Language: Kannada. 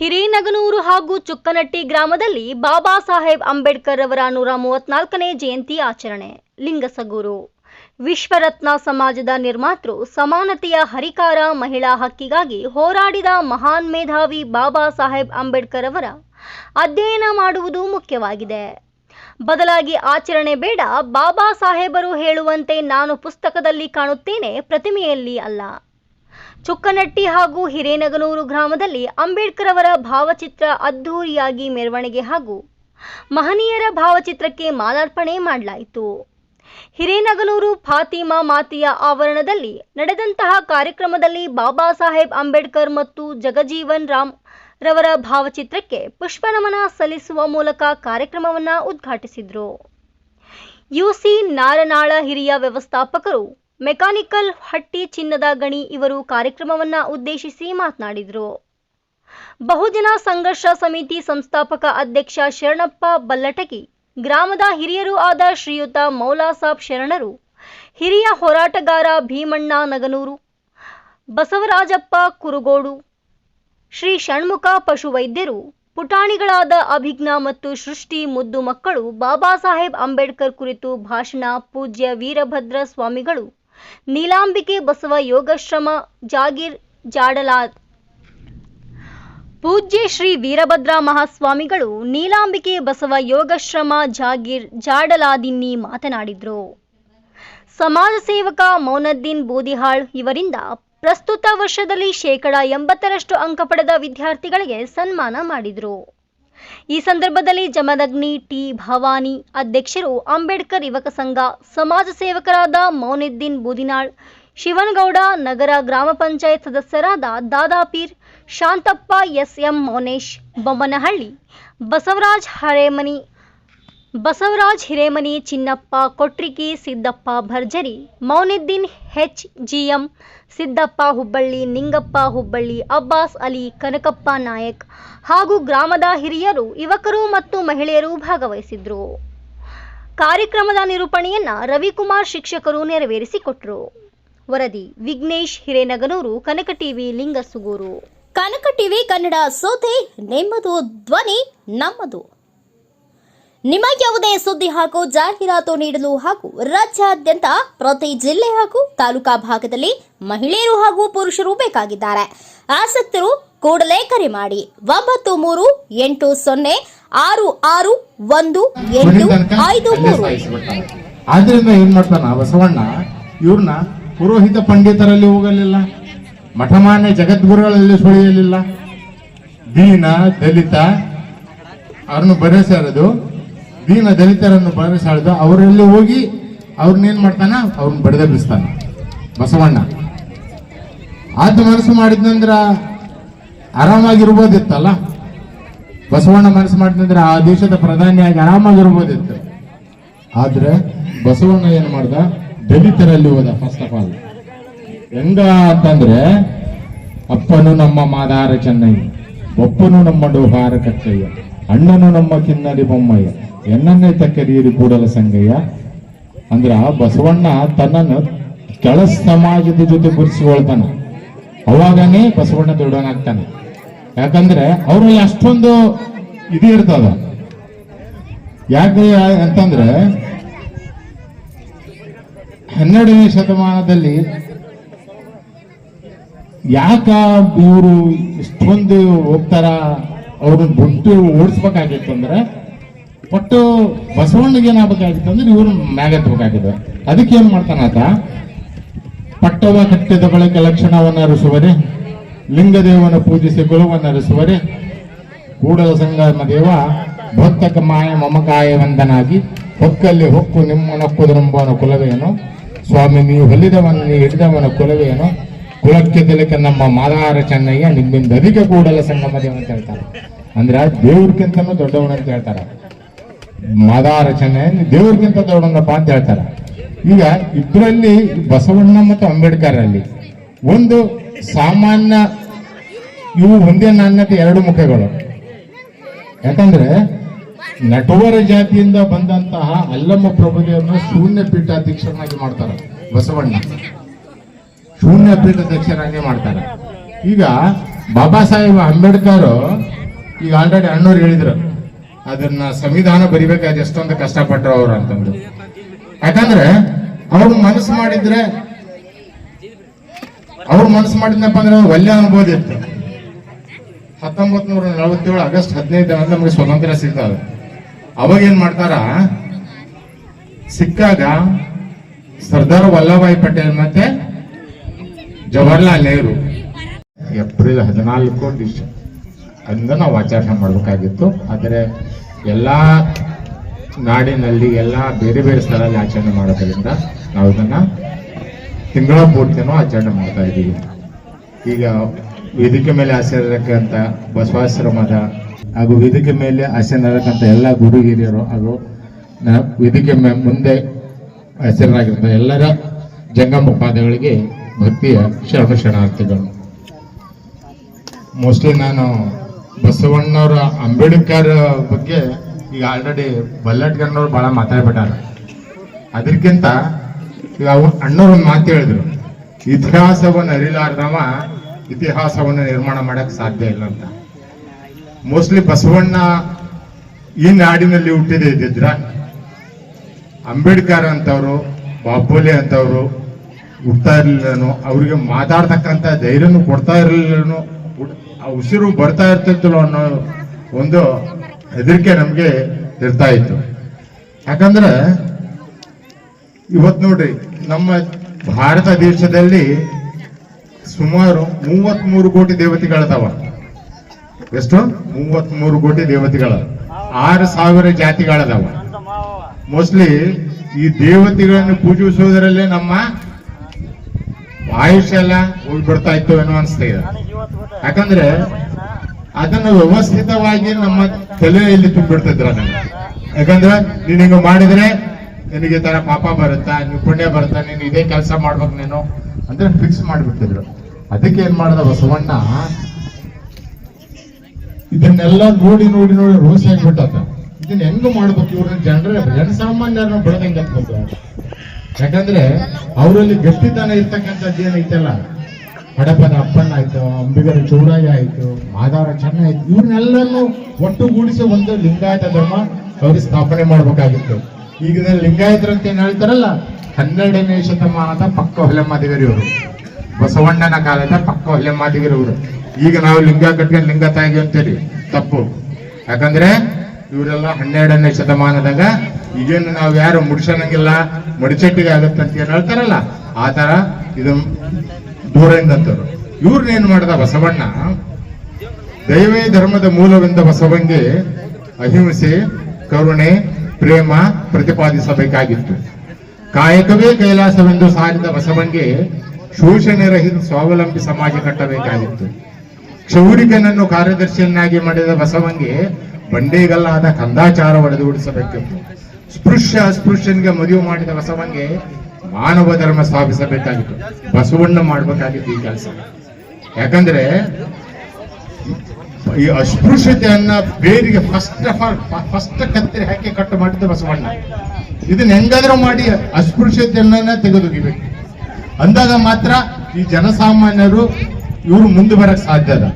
ಹಿರೇನಗನೂರು ಹಾಗೂ ಚುಕ್ಕನಟ್ಟಿ ಗ್ರಾಮದಲ್ಲಿ ಬಾಬಾ ಸಾಹೇಬ್ ಅಂಬೇಡ್ಕರ್ ಅವರ ನೂರ ಮೂವತ್ನಾಲ್ಕನೇ ಜಯಂತಿ ಆಚರಣೆ. ಲಿಂಗಸಗೂರು. ವಿಶ್ವರತ್ನ ಸಮಾಜದ ನಿರ್ಮಾತೃ, ಸಮಾನತೆಯ ಹರಿಕಾರ ಮಹಿಳಾ ಹಕ್ಕಿಗಾಗಿ ಹೋರಾಡಿದ ಮಹಾನ್ ಮೇಧಾವಿ ಬಾಬಾ ಸಾಹೇಬ್ ಅಂಬೇಡ್ಕರ್ ಅವರ ಅಧ್ಯಯನ ಮಾಡುವುದು ಮುಖ್ಯವಾಗಿದೆ. ಬದಲಾಗಿ ಆಚರಣೆ ಬೇಡ, ಬಾಬಾ ಸಾಹೇಬರು ಹೇಳುವಂತೆ ನಾನು ಪುಸ್ತಕದಲ್ಲಿ ಕಾಣುತ್ತೇನೆ, ಪ್ರತಿಮೆಯಲ್ಲಿ ಅಲ್ಲ. ಚುಕ್ಕನಟ್ಟಿ ಹಾಗೂ ಹಿರೇನಗನೂರು ಗ್ರಾಮದಲ್ಲಿ ಅಂಬೇಡ್ಕರ್ ಅವರ ಭಾವಚಿತ್ರ ಅದ್ಧೂರಿಯಾಗಿ ಮೆರವಣಿಗೆ ಹಾಗೂ ಮಹನೀಯರ ಭಾವಚಿತ್ರಕ್ಕೆ ಮಾಲಾರ್ಪಣೆ ಮಾಡಲಾಯಿತು. ಹಿರೇನಗನೂರು ಫಾತಿಮಾ ಮಾತೆಯ ಆವರಣದಲ್ಲಿ ನಡೆದಂತಹ ಕಾರ್ಯಕ್ರಮದಲ್ಲಿ ಬಾಬಾ ಸಾಹೇಬ್ ಅಂಬೇಡ್ಕರ್ ಮತ್ತು ಜಗಜೀವನ್ ರಾಮ್ ರವರ ಭಾವಚಿತ್ರಕ್ಕೆ ಪುಷ್ಪನಮನ ಸಲ್ಲಿಸುವ ಮೂಲಕ ಕಾರ್ಯಕ್ರಮವನ್ನು ಉದ್ಘಾಟಿಸಿದರು. ಯುಸಿ ನಾರನಾಳ ಹಿರಿಯ ವ್ಯವಸ್ಥಾಪಕರು ಮೆಕ್ಯಾನಿಕಲ್ ಹಟ್ಟಿ ಚಿನ್ನದ ಗಣಿ ಇವರು ಕಾರ್ಯಕ್ರಮವನ್ನ ಉದ್ದೇಶಿಸಿ ಮಾತನಾಡಿದರು. ಬಹುಜನ ಸಂಘರ್ಷ ಸಮಿತಿ ಸಂಸ್ಥಾಪಕ ಅಧ್ಯಕ್ಷ ಶರಣಪ್ಪ ಬಲ್ಲಟಗಿ, ಗ್ರಾಮದ ಹಿರಿಯರು ಆದ ಶ್ರೀಯುತ ಮೌಲಾಸಾಬ್ ಶರಣರು, ಹಿರಿಯ ಹೋರಾಟಗಾರ ಭೀಮಣ್ಣ ನಗನೂರು, ಬಸವರಾಜಪ್ಪ ಕುರುಗೋಡು, ಶ್ರೀ ಷಣ್ಮುಖ ಪಶುವೈದ್ಯರು, ಪುಟಾಣಿಗಳಾದ ಅಭಿಜ್ಞ ಮತ್ತು ಸೃಷ್ಟಿ ಮುದ್ದು ಮಕ್ಕಳು, ಬಾಬಾ ಸಾಹೇಬ್ ಅಂಬೇಡ್ಕರ್ ಕುರಿತು ಭಾಷಣ, ಪೂಜ್ಯ ವೀರಭದ್ರ ಸ್ವಾಮಿಗಳು ನೀಲಾಂಬಿಕೆ ಬಸವ ಯೋಗಶ್ರಮ ಜಾಗೀರ್ ಜಾಡಲಾದ್ ಪೂಜ್ಯ ಶ್ರೀ ವೀರಭದ್ರ ಮಹಾಸ್ವಾಮಿಗಳು ನೀಲಾಂಬಿಕೆ ಬಸವ ಯೋಗಶ್ರಮ ಜಾಗೀರ್ ಜಾಡಲಾದಿನ್ನಿ ಮಾತನಾಡಿದರು. ಸಮಾಜ ಸೇವಕ ಮೌನದ್ದೀನ್ ಬೂದಿಹಾಳ್ ಇವರಿಂದ ಪ್ರಸ್ತುತ ವರ್ಷದಲ್ಲಿ ಶೇಕಡ ಎಂಬತ್ತರಷ್ಟು ಅಂಕ ಪಡೆದ ವಿದ್ಯಾರ್ಥಿಗಳಿಗೆ ಸನ್ಮಾನ ಮಾಡಿದರು. ಈ ಸಂದರ್ಭದಲ್ಲಿ ಜಮದಗ್ನಿ ಟಿ ಭವಾನಿ ಅಧ್ಯಕ್ಷರು ಅಂಬೇಡ್ಕರ್ ಯುವಕ ಸಂಘ ಸಮಾಜ ಸೇವಕರಾದ ಮೌನಿದ್ದೀನ್ ಬೂದಿನಾಳ್, ಶಿವನಗೌಡ ನಗರ ಗ್ರಾಮ ಪಂಚಾಯತ್ ಸದಸ್ಯರಾದ Dadapeer, Shantappa S M Mounesh, Bommanahalli, Basavaraj Haremani Basavaraj Hiremani Chinnappa Kotriki Siddappa Bharjari, Mouniddin H GM Siddappa Hubballi, Ningappa Hubballi, Abbas Ali, Kanakappa Nayak ಹಾಗೂ ಗ್ರಾಮದ ಹಿರಿಯರು, ಯುವಕರು ಮತ್ತು ಮಹಿಳೆಯರು ಭಾಗವಹಿಸಿದ್ರು. ಕಾರ್ಯಕ್ರಮದ ನಿರೂಪಣೆಯನ್ನ ರವಿಕುಮಾರ್ ಶಿಕ್ಷಕರು ನೆರವೇರಿಸಿಕೊಟ್ರು. ವರದಿ, ವಿಘ್ನೇಶ್ ಹಿರೇನಗನೂರು, ಕನಕ ಟಿವಿ, ಲಿಂಗಸುಗೂರು. ಕನಕ ಟಿವಿ ಕನ್ನಡ ಸೋತೆ, ನೆಮ್ಮದು ಧ್ವನಿ ನಮ್ಮದು. ನಿಮಗೆ ಯಾವುದೇ ಸುದ್ದಿ ಹಾಗೂ ಜಾಹೀರಾತು ನೀಡಲು ಹಾಗೂ ರಾಜ್ಯಾದ್ಯಂತ ಪ್ರತಿ ಜಿಲ್ಲೆ ಹಾಗೂ ತಾಲೂಕಾ ಭಾಗದಲ್ಲಿ ಮಹಿಳೆಯರು ಹಾಗೂ ಪುರುಷರು ಬೇಕಾಗಿದ್ದಾರೆ. ಆಸಕ್ತರು ಕೂಡಲೇ ಕರೆ ಮಾಡಿ. ಒಂಬತ್ತು ಮೂರು ಎಂಟು ಸೊನ್ನೆ ಆರು ಆರು ಒಂದು ಎಂಟು ಐದು ಮೂರು. ಆದ್ರಿಂದ ಏನ್ ಮಾಡ್ತಾನ ಬಸವಣ್ಣ? ಇವ್ರನ್ನ ಪುರೋಹಿತ ಪಂಡಿತರಲ್ಲಿ ಹೋಗಲಿಲ್ಲ ಮಠಮಾನ್ಯ ಜಗದ್ಗುರುಗಳಲ್ಲಿ ಸುಳಿಯಲಿಲ್ಲ. ದೀನ ದಲಿತ ಅವ್ರನ್ನು ಬರೆಸಾರದು ದೀನ ದಲಿತರನ್ನು ಬಳಸಾಡಿದ ಅವರಲ್ಲಿ ಹೋಗಿ ಅವ್ರನ್ನೇನ್ ಮಾಡ್ತಾನ? ಅವ್ರನ್ನ ಬಡಿದೆಬ್ಬಿಸ್ತಾನ. ಬಸವಣ್ಣ. ಆತ ಮನಸ್ಸು ಮಾಡಿದ್ನಂದ್ರ ಆರಾಮಾಗಿರ್ಬೋದಿತ್ತಲ್ಲ? ಬಸವಣ್ಣ ಮನಸ್ಸು ಮಾಡಿದ್ರೆ ಆ ದೇಶದ ಪ್ರಧಾನಿಯಾಗಿ ಆರಾಮಾಗಿರ್ಬೋದಿತ್ತು. ಆದ್ರೆ ಬಸವಣ್ಣ ಏನ್ ಮಾಡ್ದ? ದಲಿತರಲ್ಲಿ ಹೋದ ಫಸ್ಟ್ ಆಫ್ ಆಲ್ ಹೆಂಗ ಅಂತಂದ್ರೆ, ಅಪ್ಪನು ನಮ್ಮ ಮಾದಾರ ಚೆನ್ನೈ ಒಪ್ಪನು ನಮ್ಮ ಡೋಹಾರ ಕಚ್ಚಯ್ಯ. ಅಣ್ಣನು ನಮ್ಮ ಕಿನ್ನಡಿ ಬೊಮ್ಮಯ್ಯ. ಎನ್ನನ್ನೇ ತಕ್ಕರೀರಿ ಕೂಡಲ ಸಂಗಯ್ಯ. ಆ ಬಸವಣ್ಣ ತನ್ನನ್ನು ಕೆಳ ಸಮಾಜದ ಜೊತೆ ಗುರುಸಿಕೊಳ್ತಾನ ಅವಾಗನೇ ಬಸವಣ್ಣ ದೊಡ್ಡವನಾಗ್ತಾನೆ. ಯಾಕಂದ್ರೆ ಅವರಲ್ಲಿ ಅಷ್ಟೊಂದು ಇದು ಇರ್ತದ. ಯಾಕೆ ಅಂತಂದ್ರೆ ಹನ್ನೆರಡನೇ ಶತಮಾನದಲ್ಲಿ ಯಾಕ ಇವರು ಇಷ್ಟೊಂದು ಹೋಗ್ತಾರ ಅವ್ರನ್ನ ಬಿಟ್ಟು ಓಡಿಸ್ಬೇಕಾಗಿತ್ತು ಅಂದ್ರೆ ಒಟ್ಟು ಬಸವಣ್ಣಗೆ ಏನಾಗಬೇಕಾಗಿತ್ತು ಅಂದ್ರೆ ಇವ್ರು ಮ್ಯಾಗತ್ಬೇಕಾಗಿದೆ ಅದಕ್ಕೆ ಏನ್ ಮಾಡ್ತಾನ ಆತ? ಪಟ್ಟವ ಕಟ್ಟಿದ ಬಳಿಕ ಲಕ್ಷಣವನ್ನು ಅರಿಸುವರೆ, ಲಿಂಗದೇವನ ಪೂಜಿಸಿ ಗುಲವನ್ನು ಅರಿಸುವರೆ, ಕೂಡಲ ಸಂಗಮ ದೇವ, ಭಕ್ತಕ ಮಾಯ ಮಮಕಾಯ ವಂದನಾಗಿ ಹೊಕ್ಕಲ್ಲಿ ಹೊಕ್ಕು ನಿಮ್ಮ ನೊಕ್ಕುದರಂಬನ ಕುಲವೇನು? ಸ್ವಾಮಿ, ನೀವು ಹೊಲಿದವನ ನೀವು ಹಿಡಿದವನ ಕುಲವೇನು? ಕುಲಕ್ಕೆ ತಿಲಕ ನಮ್ಮ ಮಾದಾರ ಚೆನ್ನಯ್ಯ ನಿಮ್ಮಿಂದ ಅಧಿಕ ಕೂಡಲ ಸಂಗಮ ದೇವ ಅಂತ ಹೇಳ್ತಾರೆ. ಅಂದ್ರೆ ದೇವ್ರಕ್ಕಿಂತನೂ ದೊಡ್ಡವನ ಅಂತ ಹೇಳ್ತಾರೆ. ಮಾದಾರ ಚೆನ್ನಯ್ಯ ದೇವ್ರಕ್ಕಿಂತ ದೊಡ್ಡವನಪ್ಪ ಅಂತ ಹೇಳ್ತಾರೆ. ಈಗ ಇಬ್ಬರಲ್ಲಿ ಬಸವಣ್ಣ ಮತ್ತು ಅಂಬೇಡ್ಕರ್ ಅಲ್ಲಿ ಒಂದು ಸಾಮಾನ್ಯ ಇವು ಒಂದೇ ನಾಣ್ಯತೆ ಎರಡು ಮುಖಗಳು. ಯಾಕಂದ್ರೆ ನಟುವರ ಜಾತಿಯಿಂದ ಬಂದಂತಹ ಅಲ್ಲಮ್ಮ ಪ್ರಭುದೇವರನ್ನ ಶೂನ್ಯ ಪೀಠಾಧ್ಯಕ್ಷರನ್ನಾಗಿ ಮಾಡ್ತಾರೆ ಬಸವಣ್ಣ. ಶೂನ್ಯ ಪೀಠಾಧ್ಯಕ್ಷರಾಗಿ ಮಾಡ್ತಾರೆ. ಈಗ ಬಾಬಾ ಸಾಹೇಬ್ ಅಂಬೇಡ್ಕರ್ ಈಗ ಆಲ್ರೆಡಿ ಅಣ್ಣವ್ರು ಹೇಳಿದ್ರು, ಅದನ್ನ ಸಂವಿಧಾನ ಬರಿಬೇಕಾದ್ರೆ ಎಷ್ಟೊಂದು ಕಷ್ಟಪಟ್ಟರು ಅವ್ರು ಅಂತಂದ್ರು. ಯಾಕಂದ್ರೆ ಅವ್ರು ಮನಸ್ಸು ಮಾಡಿದ್ರೆ, ಅವ್ರು ಮನಸ್ಸು ಮಾಡಿದ್ನಪ್ಪ ಅಂದ್ರೆ ಒಳ್ಳೆ ಅನ್ಬೋದು ಇತ್ತು. ಹತ್ತೊಂಬತ್ ನೂರ ನಲವತ್ತೇಳು ಆಗಸ್ಟ್ ಹದಿನೈದು ನಮಗೆ ಸ್ವತಂತ್ರ ಸಿಗ್ತದೆ. ಅವಾಗ ಏನ್ ಮಾಡ್ತಾರ? ಸಿಕ್ಕಾಗ ಸರ್ದಾರ್ ವಲ್ಲಭಾಯಿ ಪಟೇಲ್ ಮತ್ತೆ ಜವಾಹರ್ಲಾಲ್ ನೆಹರು. ಏಪ್ರಿಲ್ ಹದಿನಾಲ್ಕು ಡಿಸ್ ಅಂದ ನಾವು ಆಚರಣೆ ಮಾಡಬೇಕಾಗಿತ್ತು. ಆದರೆ ಎಲ್ಲ ನಾಡಿನಲ್ಲಿ, ಎಲ್ಲ ಬೇರೆ ಬೇರೆ ಸ್ಥಳದಲ್ಲಿ ಆಚರಣೆ ಮಾಡೋದ್ರಿಂದ ನಾವು ಇದನ್ನ ತಿಂಗಳ ಪೂರ್ತಿನೂ ಆಚರಣೆ ಮಾಡ್ತಾ ಇದ್ದೀವಿ. ಈಗ ವೇದಿಕೆ ಮೇಲೆ ಆಸೀನರಕ್ಕಂತ ಬಸವಾಶ್ರಮದ ಹಾಗೂ ವೇದಿಕೆ ಮೇಲೆ ಆಸೀನರಕ್ಕಂತ ಎಲ್ಲ ಗುರು ಹಿರಿಯರು ಹಾಗೂ ವೇದಿಕೆ ಮುಂದೆ ಹೆಸರಾಗಿರ್ತಾರೆ ಎಲ್ಲರ ಜಂಗಮ ಪಾದಗಳಿಗೆ ಭಕ್ತಿಯ ಶರಣ ಶರಣಾರ್ಥಿಗಳು. ಮೋಸ್ಟ್ಲಿ ನಾನು ಬಸವಣ್ಣವರ ಅಂಬೇಡ್ಕರ್ ಬಗ್ಗೆ ಈಗ ಆಲ್ರೆಡಿ ಬಲ್ಲಟ್ಗಣ್ಣವ್ರು ಬಹಳ ಮಾತಾಡ್ಬಿಟ್ಟಾರ. ಅದಕ್ಕಿಂತ ಈಗ ಅವ್ರು ಅಣ್ಣವ್ರು ಒಂದು ಮಾತು ಹೇಳಿದ್ರು. ಇತಿಹಾಸವನ್ನು ಅರಿಲಾರ್ದವ ಇತಿಹಾಸವನ್ನು ನಿರ್ಮಾಣ ಮಾಡಕ್ ಸಾಧ್ಯ ಇಲ್ಲ ಅಂತ. ಮೋಸ್ಟ್ಲಿ ಬಸವಣ್ಣ ಈ ನಾಡಿನಲ್ಲಿ ಹುಟ್ಟಿದೆ ಇದ್ದಿದ್ರ ಅಂಬೇಡ್ಕರ್ ಅಂತವರು ಬಾಪುಲಿ ಅಂತವ್ರು ಹುಡ್ತಾ ಇರ್ಲಿಲ್ಲನು, ಅವ್ರಿಗೆ ಮಾತಾಡ್ತಕ್ಕಂತ ಧೈರ್ಯನು ಕೊಡ್ತಾ ಇರ್ಲಿಲ್ಲನು ಆ ಉಸಿರು ಬರ್ತಾ ಇರ್ತಿತ್ತು ಅನ್ನೋ ಒಂದು ಹೆದರಿಕೆ ನಮ್ಗೆ ಇರ್ತಾ ಇತ್ತು. ಯಾಕಂದ್ರೆ ಇವತ್ ನೋಡ್ರಿ ನಮ್ಮ ಭಾರತ ದೇಶದಲ್ಲಿ ಸುಮಾರು ಮೂವತ್ತ್ ಮೂರು ಕೋಟಿ ದೇವತೆಗಳದಾವ. ಎಷ್ಟು? ಮೂವತ್ತ್ ಮೂರು ಕೋಟಿ ದೇವತೆಗಳ. ಆರು ಸಾವಿರ ಜಾತಿಗಳದಾವ. ಮೋಸ್ಟ್ಲಿ ಈ ದೇವತೆಗಳನ್ನು ಪೂಜಿಸುವುದರಲ್ಲೇ ನಮ್ಮ ಆಯುಷ್ಯ ಎಲ್ಲ ಉಳ್ಬಿಡ್ತಾ ಇತ್ತು ಏನೋ ಅನಿಸ್ತಿದೆ ಯಾಕಂದ್ರೆ ಅದನ್ನು ವ್ಯವಸ್ಥಿತವಾಗಿ ನಮ್ಮ ತಲೆಯಲ್ಲಿ ತುಂಬಿಡ್ತಿದ್ರ ಅದನ್ನ ಯಾಕಂದ್ರೆ ನೀನ್ ಹಿಂಗ ಮಾಡಿದ್ರೆ ನಿನಗೆ ತರ ಪಾಪ ಬರುತ್ತಾ ನೀವು ಪುಣ್ಯ ಬರುತ್ತಾ, ನೀನು ಇದೇ ಕೆಲಸ ಮಾಡ್ಬೇಕು ನೀನು ಅಂದ್ರೆ ಫಿಕ್ಸ್ ಮಾಡಿಬಿಡ್ತಿದ್ರು. ಅದಕ್ಕೆ ಏನ್ ಮಾಡ್ದ ಬಸವಣ್ಣ? ಇದನ್ನೆಲ್ಲ ನೋಡಿ ನೋಡಿ ನೋಡಿ ರೋಸಿ ಆಗ್ಬಿಟ್ಟ ಇದನ್ನ ಹೆಂಗ್ ಮಾಡ್ಬೇಕು ಇವ್ರನ್ನ? ಜನರ, ಜನಸಾಮಾನ್ಯರನ್ನ ಬೆಳೆದಂಗೆ ಹತ್ಬೇಕು ಯಾಕಂದ್ರೆ ಅವರಲ್ಲಿ ಗಟ್ಟಿತನ ಇರ್ತಕ್ಕಂಥದ್ದು ಏನೈತಲ್ಲ? ಹಡಪದ ಅಪ್ಪಣ್ಣ ಆಯ್ತು, ಅಂಬಿಗರ ಚೌರಾಯ ಆಯ್ತು, ಮಾದಾರ ಚೆನ್ನ ಆಯ್ತು, ಇವ್ರನ್ನೆಲ್ಲರನ್ನು ಒಟ್ಟುಗೂಡಿಸಿ ಒಂದು ಲಿಂಗಾಯತ ಧರ್ಮ ಅವ್ರಿಗೆ ಸ್ಥಾಪನೆ ಮಾಡ್ಬೇಕಾಗಿತ್ತು. ಈಗ ಲಿಂಗಾಯತರು ಅಂತ ಏನ್ ಹೇಳ್ತಾರಲ್ಲ? ಹನ್ನೆರಡನೇ ಶತಮಾನದ ಪಕ್ಕ ಹೊಲೆಮ್ಮದಿಗರಿ ಅವರು ಬಸವಣ್ಣನ ಕಾಲದ ಪಕ್ಕ ಹೊಲೆಮ್ಮದಿಗರಿ ಅವರು ಈಗ ನಾವು ಲಿಂಗ ಕಟ್ಕೊಂಡು ಲಿಂಗ ತಾಯಿಗೆ ಅಂತೇಳಿ ತಪ್ಪು. ಯಾಕಂದ್ರೆ ಇವರೆಲ್ಲ ಹನ್ನೆರಡನೇ ಶತಮಾನದಾಗ, ಈಗೇನು ನಾವು ಯಾರು ಮುಡ್ಸೋಣಂಗಿಲ್ಲ ಮಡಿಚಟ್ಟಿಗೆ ಆಗತ್ತೆ ಅಂತ ಏನು ಹೇಳ್ತಾರಲ್ಲ, ಆ ತರ ಇದು ದೂರದಿಂದ ಅಂತವ್ರು. ಇವ್ರನ್ನ ಏನ್ ಮಾಡ್ದ ಬಸವಣ್ಣ? ದೈವೇ ಧರ್ಮದ ಮೂಲವೆಂದ ಬಸವಂಗೆ ಅಹಿಂಸೆ, ಕರುಣೆ, ಪ್ರೇಮ ಪ್ರತಿಪಾದಿಸಬೇಕಾಗಿತ್ತು. ಕಾಯಕವೇ ಕೈಲಾಸವೆಂದು ಸಾರಿದ ಬಸವಂಗೆ ಶೋಷಣೆ ರಹಿತ ಸ್ವಾವಲಂಬಿ ಸಮಾಜ ಕಟ್ಟಬೇಕಾಗಿತ್ತು. ಕ್ಷೌರಿಕನನ್ನು ಕಾರ್ಯದರ್ಶಿಯನ್ನಾಗಿ ಮಾಡಿದ ಬಸವಂಗೆ ಬಂಡೆಗಲ್ಲಾದ ಕಂದಾಚಾರ ಒಡೆದುಡಿಸಬೇಕಿತ್ತು ಸ್ಪೃಶ್ಯ ಅಸ್ಪೃಶ್ಯನಿಗೆ ಮದುವೆ ಮಾಡಿದ ಬಸವಂಗೆ ಮಾನವ ಧರ್ಮ ಸ್ಥಾಪಿಸಬೇಕಾಗಿತ್ತು. ಬಸವಣ್ಣ ಮಾಡಬೇಕಾಗಿತ್ತು ಈ ಕೆಲಸ. ಯಾಕಂದ್ರೆ ಈ ಅಸ್ಪೃಶ್ಯತೆಯನ್ನ ಬೇರಿಗೆ ಫಸ್ಟ್ ಆಫ್ ಆಲ್ ಫಸ್ಟ್ ಕತ್ತರಿ ಹಾಕಿ ಕಟ್ಟು ಮಾಡಿದ ಬಸವಣ್ಣ. ಇದನ್ನ ಹೆಂಗಾದ್ರೂ ಮಾಡಿ ಅಸ್ಪೃಶ್ಯತೆಯನ್ನ ತೆಗೆದುಗಿಬೇಕು. ಅಂದಾಗ ಮಾತ್ರ ಈ ಜನಸಾಮಾನ್ಯರು ಇವರು ಮುಂದೆ ಬರಕ್ ಸಾಧ್ಯ ಅದ.